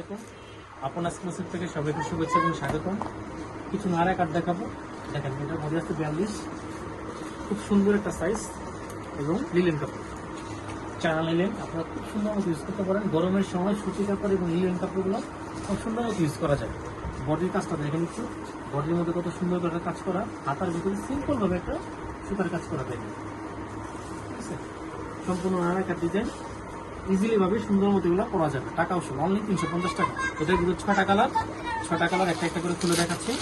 আলাইকুম। আপনার এক্সক্লুসিভ থেকে সবাইকে শুভেচ্ছা এবং স্বাগতম। কিছু নারা কার্ড দেখাবো। দেখেন, এটা মধ্যে আছে বিয়াল্লিশ। খুব সুন্দর একটা সাইজ এবং লিলেন কাপড়। চানা লিলেন আপনারা খুব সুন্দর মতো ইউজ করতে পারেন। গরমের সময় সুতি কাপড় এবং লিলেন কাপড়গুলো খুব সুন্দর মতো ইউজ করা যায়। বডির কাজটা দেখেন একটু। বডির মধ্যে কত সুন্দর করে কাজ করা। হাতার ভিতরে সিম্পল ভাবে একটা সুতার কাজ করা যায়। ঠিক আছে? সম্পূর্ণ নানা কাট ডিজাইন ইজিলি ভাবে সুন্দর মতো এগুলো করা যাবে। টাকা ওষুধ অনলি তিনশো পঞ্চাশ টাকা। এটার ভিতরে ছটা কালার ছটা কালার একটা একটা করে খুলে দেখাচ্ছি।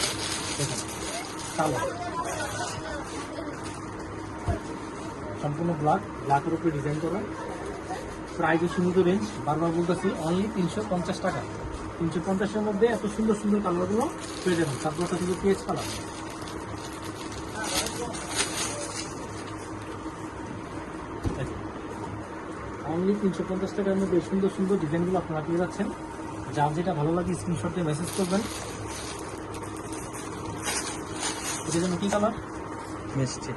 সম্পূর্ণ ব্ল্যাক ব্ল্যাকের উপরে ডিজাইন করা প্রাইস সীমিত রেঞ্জ বারবার বলতেছি অনলি তিনশো পঞ্চাশ টাকা। তিনশো পঞ্চাশের মধ্যে এত সুন্দর সুন্দর কালারগুলো পেয়ে যাবেন। সাতটা থেকে পেঁয়াজ কালার অনলি তিনশো পঞ্চাশ টাকার মধ্যে সুন্দর সুন্দর ডিজাইনগুলো আপনারা পেয়ে যাচ্ছেন। যার যেটা ভালো লাগে স্ক্রিনশট দিয়ে মেসেজ করবেন। এটা যেন কি কালার মিষ্টি।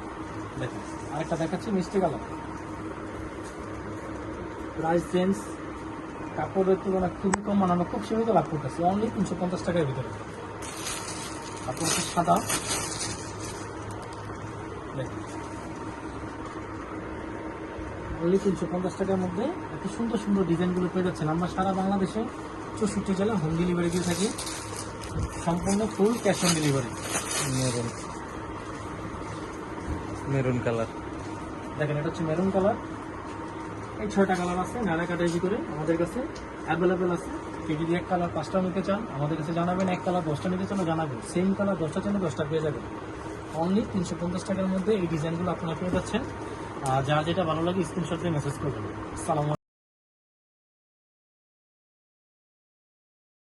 দেখেন আরেকটা দেখাচ্ছি মিষ্টি কালার প্রাইস চেঞ্জ কাপড়ের তুলনা খুবই কম মানানো খুব সীমিত লাভ করতেছে। অনলি তিনশো পঞ্চাশ টাকার ভিতরে। কাপড় সাদা। অনলি তিনশো পঞ্চাশ টাকার মধ্যে এত সুন্দর সুন্দর ডিজাইনগুলো পেয়ে যাচ্ছেন। আমরা সারা বাংলাদেশে চৌষট্টি জেলা হোম ডেলিভারি দিয়ে থাকি। সম্পূর্ণ full cash on delivery maroon maroon colour দেখেন এটা হচ্ছে মেরুন কালার এই ছয়টা কালার আছে নানা কাটাইজি করে আমাদের কাছে অ্যাভেলেবেল আছে। কেউ যদি এক কালার পাঁচটা নিতে চান আমাদের কাছে জানাবেন এক কালার দশটা নিতে চান জানাবেন। সেম কালার দশটা চান দশটা পেয়ে যাবেন। অনলি তিনশো পঞ্চাশ টাকার মধ্যে এই ডিজাইনগুলো আপনারা পেয়ে যাচ্ছেন। যার যেটা ভালো লাগে স্ক্রিনশট দিয়ে মেসেজ করবেন সালাম